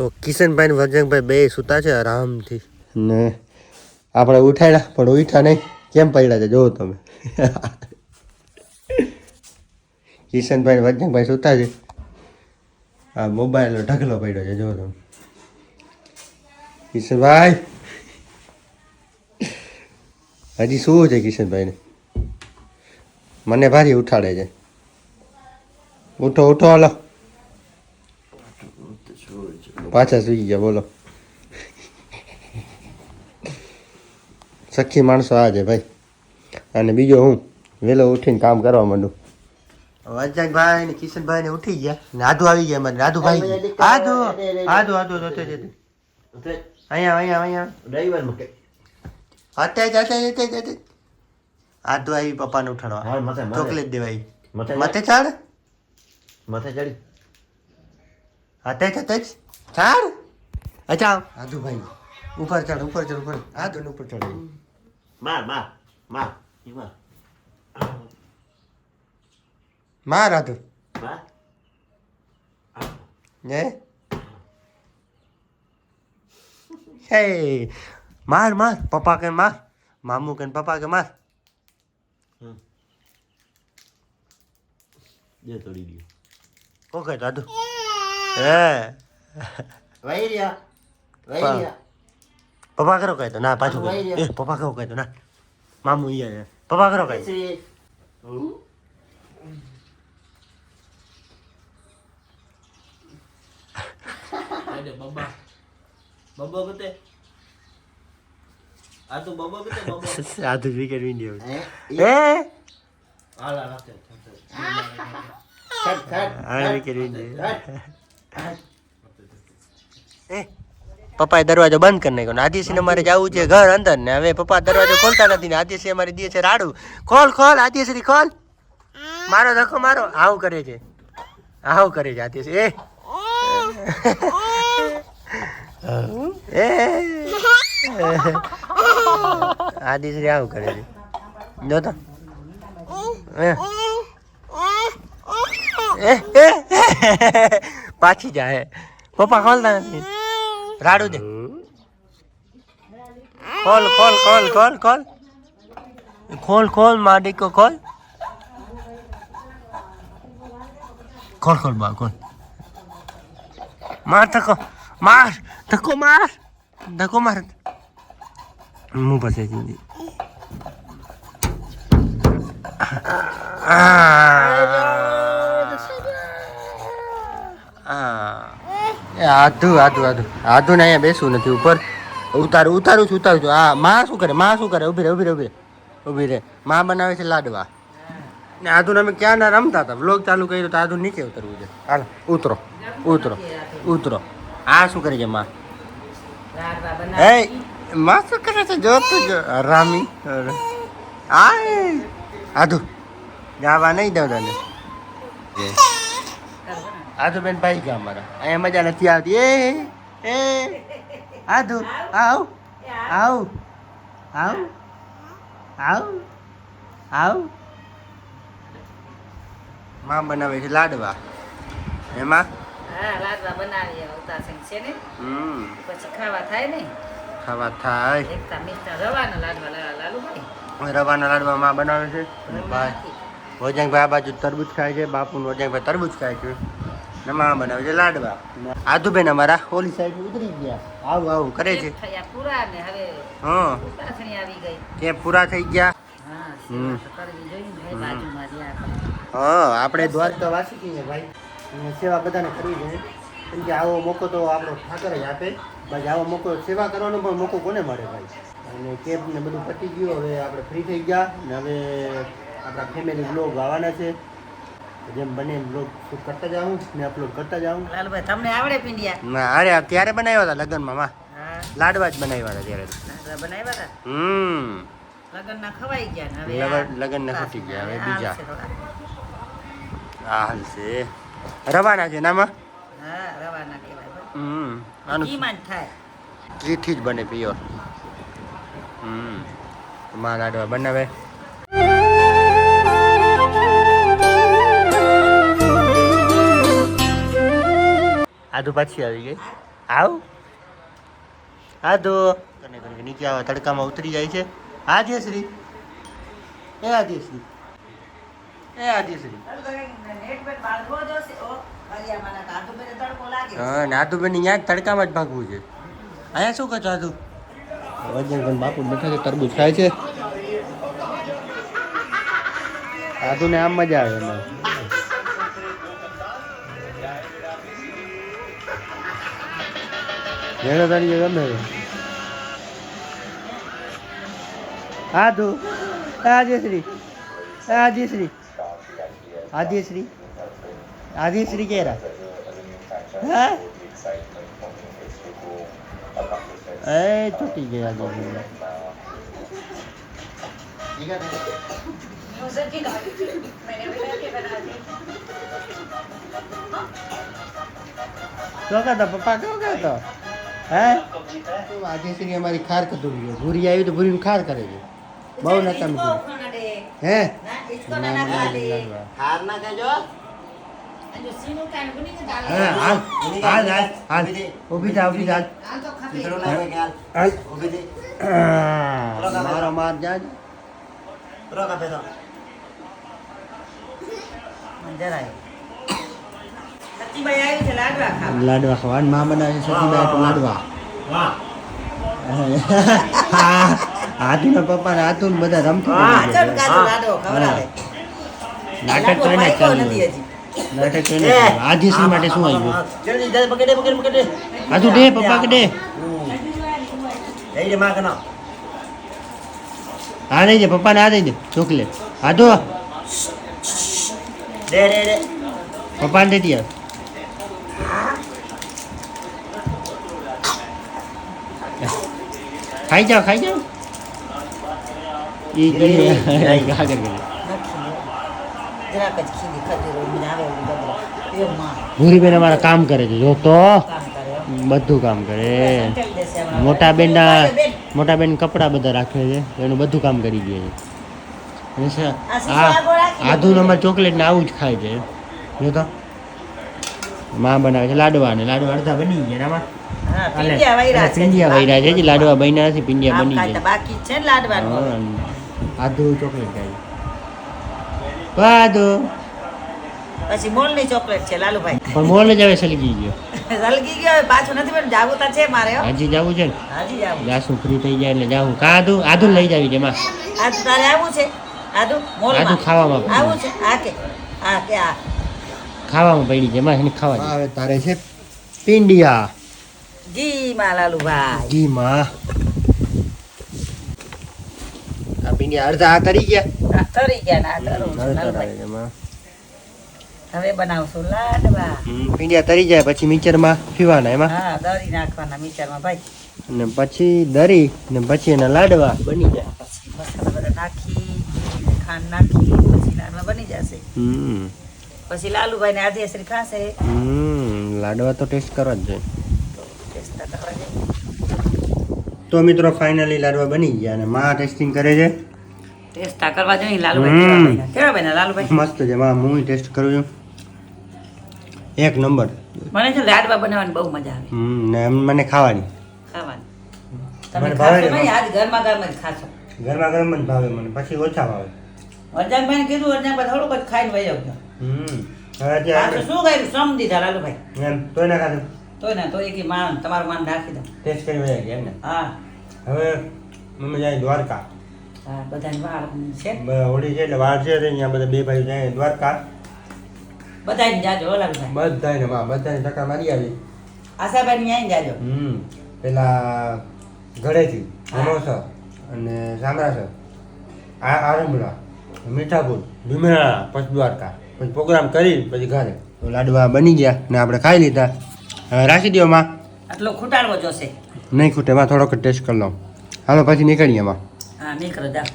તો કિશનભાઈ વજનભાઈ બે સૂતા છે આરામથી. ને આપણે ઉઠાડ્યા, પણ ઉઠ્યા નહીં. કેમ પડ્યા છે જોવો તમે. કિશનભાઈ વજનભાઈ સૂતા છે. આ મોબાઈલનો ઢગલો પડ્યો છે, જોવો તમે. કિશનભાઈ! હજી શું છે કિશનભાઈને મને ભારી ઉઠાડે છે. ઉઠો ઉઠો, હાલો. પાછા સુઈ ગયા બોલો સખી માણસો આ છે ભાઈ અને બીજો હું વહેલો ઉઠીને કામ કરવા માંડું વજનભાઈ ને કિશનભાઈ ને ઉઠી ગયા નાધુ આવી ગયા મારે નાધુભાઈ આધુ આધુ આધુ જતે અહીંયા અહીંયા અહીંયા ડ્રાઈવર મૂકે અત્યારે જતે જતે જતે આધુ આવી પપ્પાને ઉઠાડવા ચોકલેટ દેવાઈ મથે માથે ચાડ માથે ચડી હાથે જતે જ ચાડ અચ્છા આધુ ભાઈ ઉપર ચડ ઉપર ચડ ઉપર આધુ ને ઉપર ચડ માર માર માર ઈ માર માર આધુ માર હે હે માર માર પપ્પા કે માર મામુ કે પપ્પા કે માર દે તોડી દો કો કે દાદુ હે પા. રહ્યા પપ્પા કરો કહેતો ના પાછું કહે. એ પપ્પા કરો કહેતો ના મામુ અહીંયા પપ્પા કરો કહે બબ્બા બબ્બો કતે આ તો બબ્બો કતે બબ્બો તો વિકેટ વિન્ડિયો એ હાલા રાખે છટ છટ આ વિકેટ વિન્ડિયો એ પપ્પાએ દરવાજો બંધ કરી નાખ્યો ને આદિશીને અમારે જવું છે ઘર અંદર ને હવે પપ્પા દરવાજો ખોલતા નથી ને આદિશી અમારે દે છે રાડું. ખોલ ખોલ આદિશ્રી ખોલ. મારો ધક્કો મારો. આવું કરે છે. આવું કરે છે આદિશ્રી એ. એ. આદિશ્રી આવું કરે છે. જો તો. એ, એ, પાછી જાય પપ્પા ખોલતા નથી રાડું દે. ખોલ ખોલ ખોલ ખોલ ખોલ. ખોલ ખોલ માડીકો ખોલ. ખોલ ખોલ, બા, ખોલ. માર ધક્કો માર ધક્કો માર. ધક્કો માર. હું પાસે જિંદગી એ આધું, આધુ આધું. આધુ ને અહીંયા બેસવું નથી, ઉપર ઉતારું ઉતારું છું ઉતારું છું. હા, માં શું કરે? માં શું કરે? ઊભી રે ઊભી રે ઊભી રે ઊભી રે માં બનાવે છે લાડવા. ને આધુ અમે ક્યાં ના રમતા હતા? બ્લોગ ચાલુ કર્યો તો આધુ નીચે ઉતરવું છે. હાલ, ઉતરો ઉતરો ઉતરો. આ શું કરે છે માં? હે, માં શું કરે છે? જો તું રામી આ આધુ જવા નહીં દઉં તને. આધુ બેન ભાઈ ગયા અમારા અહીંયા મજા નથી આવતી. એ એ આધુ આવ આવ આવ આવ આવ. માં બનાવે છે લાડવા. એમાં? હા લાડવા બનાવીએ. ઉતાસણ છે ને? હમ. પછી ખાવા થાય ને? ખાવા થાય. એકતા મીઠા રવાના લાડવા લાલુભાઈ રવાના લાડવા માં બનાવે છે. અને ભાઈ. વજંગભાઈ આ બાજુ તરબૂચ ખાય છે બાપુ વજંગભાઈ તરબૂચ ખાય છે. ને માં બનાવે છે લાડવા. આધુબેન અમારા ઓલી સાઈડ ઉતરી ગયા. આવું આવું કરે છે. એક થયા પૂરા ને હવે હા. ઉતાસણી આવી ગઈ. તે પૂરા થઈ ગયા. હા આપણે દ્વારકા વાસી છીએ ભાઈ. સેવા બધાને કરવી જોઈએ. કેમ કે આવો મોકો તો આપણો ઠાકર જ આપે. બાકી આવો મોકો સેવા કરવાનો પણ મોકો કોને મળે ભાઈ? અને કેબ ને બધું પતી ગયું. હવે આપણે ફ્રી થઈ ગયા. ને હવે આપણા ફેમિલી બ્લોગ આવવાના છે. જેમ બને એમ બ્લોગ શૂટ કરતા જાઉં ને અપલોડ કરતા જાઉં. લાલભાઈ તમને આવડે પિંડિયા? ના અરે ત્યારે બનાવ્યા હતા લગ્નમાં માં. હા. લાડવા જ બનાવ્યા હતા ત્યારે. બનાવ્યા હતા? હમ. લગ્નના ખવાઈ ગયા ને હવે લગન- લગ્નના ખૂટી ગયા, હવે બીજા. આ હાલ છે રવાના છે નામાં હા રવાના કહેવાય હમ. આનું કીમાન જ થાય? ઘીથી જ બને પ્યોર હમ. માં લાડવા બનાવે. આદુ પાછી આવી ગઈ. આવ. આદુ. કને કને નીચે આવે તડકામાં ઉતરી જાય છે. હા જયશ્રી એ આદિશ્રી એ લાગે. હા નાદુબેન અહીંયા તડકામાં જ ભાગવું છે. અહીંયા શું કહો આદુ? વજન પણ બાપુ બેઠા છે તરબૂચ ખાય છે. આદુને આમ મજા આવે એમાં. જેને તરીકે ગમે છે. આદુ આજેશ્રી આજેશ્રી આદિશ્રી. આદિશ્રી. કેરા? હા? એ, તૂટી ગયા આદ્યશ્રી તો કહેતા પપ્પા કેવું કહેતો હે આદ્યશ્રી અમારી ખાર કતું ભૂરી આવી તો ભૂરીનું ખાર કરે છે બહુ નકામ છે હે ના, ના, કહેજો મારો માર જાજ રોકા પેલો જરાય સચીભાઈ આવી છે લાડવા ખાવા. લાડવા માં બનાવે છે લાડવા. વાહ. હાથુના પપ્પા ને હાથું બધા રમતું ને નાટક તો લાડવો ચાલુ નાટક તો એને આજે શું માટે શું આવ્યું? જલ્દી જલ્દી પકડે પકડે પકડે. હાથુ દે પપ્પા કે દે માં કનો. હા લઈ દે પપ્પાને આ દઈ દે ચોકલેટ. હાથો દે દે દે પપ્પાને દેતી આવ ખાઈ જાઓ ખાઈ જાઓ. ઈ ઈ આગળ એ માં ભૂરીબેન અમારા કામ કરે છે જો તો. બધું કામ કરે. મોટા બેનના મોટા બેન. કપડા બધા રાખે છે એનું બધું કામ કરી દે છે. અને છે- આ શીશો આ આગળ રાખી? દે. આધુન અમારે ચોકલેટ ને આવું જ ખાય છે. જો તો. માં બનાવે છે લાડવા ને લાડવા અડધા બની ગયા આમાં. પીંડિયા વૈરા છે. છે લાડવા બન્યા નથી પિંડિયા બની ગયા. બાકી છે ને લાડવાનું. આધુ ચોકલેટ ખાઈ. છે આધુ પછી મોલની ચોકલેટ છે લાલુભાઈ. પણ મોલ જ હવે સલગી ગયો. સલગી ગયો હવે પાછું નથી પણ જાવું તો છે મારે હજી જવું છે ને? હાજી જાવું. જાસુ ફ્રી થઈ જાય એટલે જાવું. કા આધુ આધુ લઈ જાવી જેમાં. આજ તારે આવું છે? આદુ? મોલ આદુ ખાવામાં આવું છે? આ કે આ કે આ. ખાવામાં પડી છે માં એને ખાવા આવે તારે છે પિંડિયા. જી માં લાલુભાઈ ઘી માં આ ભીંડિયા અડધા આ તરી ગયા આ તરી ગયા ને તરું. હવે બનાવશું લાડવા પિંડિયા તરી જાય પછી મિક્સરમાં પીવાના એમાં? હા દરી નાખવાના મિક્સરમાં ભાઈ. અને પછી દરી ને પછી એના લાડવા. બની જાય પછી મસાલા બધા નાખી ખાંડ નાખી પછી લાડવા બની જશે. હમ. પછી લાલુભાઈ ને આદિશ્રી ખાશે. હમ લાડવા તો ટેસ્ટ કરવા જ જોઈએ ટેસ્ટ તો કરવા જોઈએ. તો મિત્રો ફાઇનલી લાડવા બની ગયા અને માં ટેસ્ટિંગ કરે છે. ટેસ્ટ તો કરવા જોઈએ લાલુભાઈ. કેવા? લાલુભાઈ? મસ્ત છે માં હું ટેસ્ટ કરું છું. એક નંબર મને છે લાડવા બનાવવાની બહુ મજા આવે. હમ ને મને ખાવાની. ખાવાની. તમે ભાવે ને, આજ ગરમા ગરમ જ ખાશો. ગરમા ગરમ જ ભાવે મને પછી ઓછા ભાવે. વરજાનભાઈને કીધું વરજાનભાઈ થોડુંક જ ખાઈને વહી હમ. હવે શું કર્યું? સમ દીધા લાલુભાઈ. એમ તોય ના ખાધું. તોય ને તો એક માન તમારું માન નાખી દો. ટેસ્ટ કરી વયા ગયા ને હા. હવે મમ્મી જાય દ્વારકા. હા બધાને વાળ છે. હોળી છે એટલે વાર છે અહીંયા બધા બે ભાઈ જાય દ્વારકા. બધાને જાજો ઓલા બધા બધાને માં બધાને ટકા મારી આવી. આશાભાઈ ને અહીં જાજો. હમ પેલા ઘરેથી હા. અને સામરાસર આ આરંભલા મીઠાપુર ભીમરાળા પછી દ્વારકા. પછી પ્રોગ્રામ કરી પછી ઘરે. તો લાડવા બની ગયા ને આપણે ખાઈ લીધા. હવે રાખી દો માં. આટલો ખૂટાડવો જોશે. નહીં ખૂટે માં થોડોક ટેસ્ટ કરી લો હાલો પછી નીકળીએ માં. હા નીકળો જાઓ.